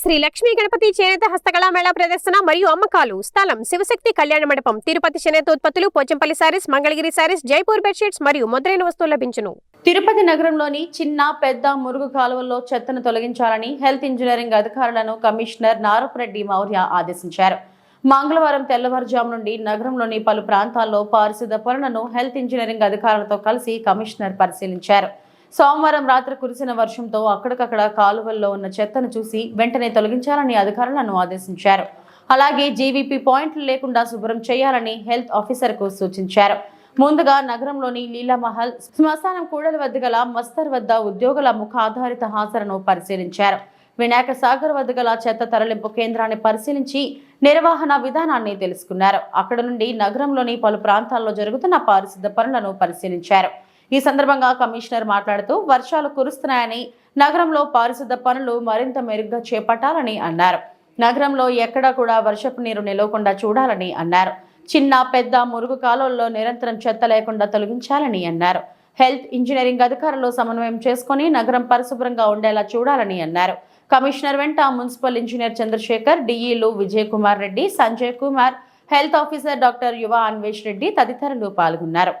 శ్రీ లక్ష్మీ గణపతి చేనేత హస్తకళా మేళా ప్రదర్శన మరియు అమ్మకాలు. స్థలం శివశక్తి కళ్యాణ మండపం. తిరుపతి చేనేత ఉత్పత్తులు Pochampally saris Mangalagiri saris Jaipur bedsheets మరియు మొదలైన వస్తువులు లభించును. తిరుపతి నగరంలోని చిన్న పెద్ద మురుగు కాలువల్లో చెత్తను తొలగించాలని హెల్త్ ఇంజనీరింగ్ అధికారులను కమిషనర్ నారపురెడ్డి మౌర్య ఆదేశించారు. మంగళవారం తెల్లవారుజాము నుండి నగరంలోని పలు ప్రాంతాల్లో పారిశుద్ధ పనులను హెల్త్ ఇంజనీరింగ్ అధికారులతో కలిసి కమిషనర్ పరిశీలించారు. సోమవారం రాత్రి కురిసిన వర్షంతో అక్కడికక్కడ కాలువల్లో ఉన్న చెత్తను చూసి వెంటనే తొలగించాలని అధికారులను ఆదేశించారు. అలాగే జీవీపీ పాయింట్లు లేకుండా శుభ్రం చేయాలని హెల్త్ ఆఫీసర్కు సూచించారు. ముందుగా నగరంలోని లీలామహల్ శ్మశానం కూడల వద్ద గల మస్తర్ వద్ద ఉద్యోగుల ముఖ ఆధారిత హాజరును పరిశీలించారు. వినాయక సాగర్ వద్ద గల చెత్త తరలింపు కేంద్రాన్ని పరిశీలించి నిర్వహణ విధానాన్ని తెలుసుకున్నారు. అక్కడ నుండి నగరంలోని పలు ప్రాంతాల్లో జరుగుతున్న పారిశుద్ధ పనులను పరిశీలించారు. ఈ సందర్భంగా కమిషనర్ మాట్లాడుతూ వర్షాలు కురుస్తున్నాయని నగరంలో పారిశుద్ధ పనులు మరింత మెరుగ్గా చేపట్టాలని అన్నారు. నగరంలో ఎక్కడా కూడా వర్షపు నీరు నిలవకుండా చూడాలని అన్నారు. చిన్న పెద్ద మురుగు కాలువల్లో నిరంతరం చెత్త లేకుండా తొలగించాలని అన్నారు. హెల్త్ ఇంజనీరింగ్ అధికారులు సమన్వయం చేసుకుని నగరం పరిశుభ్రంగా ఉండేలా చూడాలని అన్నారు. కమిషనర్ వెంట municipal engineer Chandrasekhar డిఈలు Vijay Kumar Reddy Sanjay Kumar health officer doctor Yuva Anvesh Reddy తదితరులు పాల్గొన్నారు.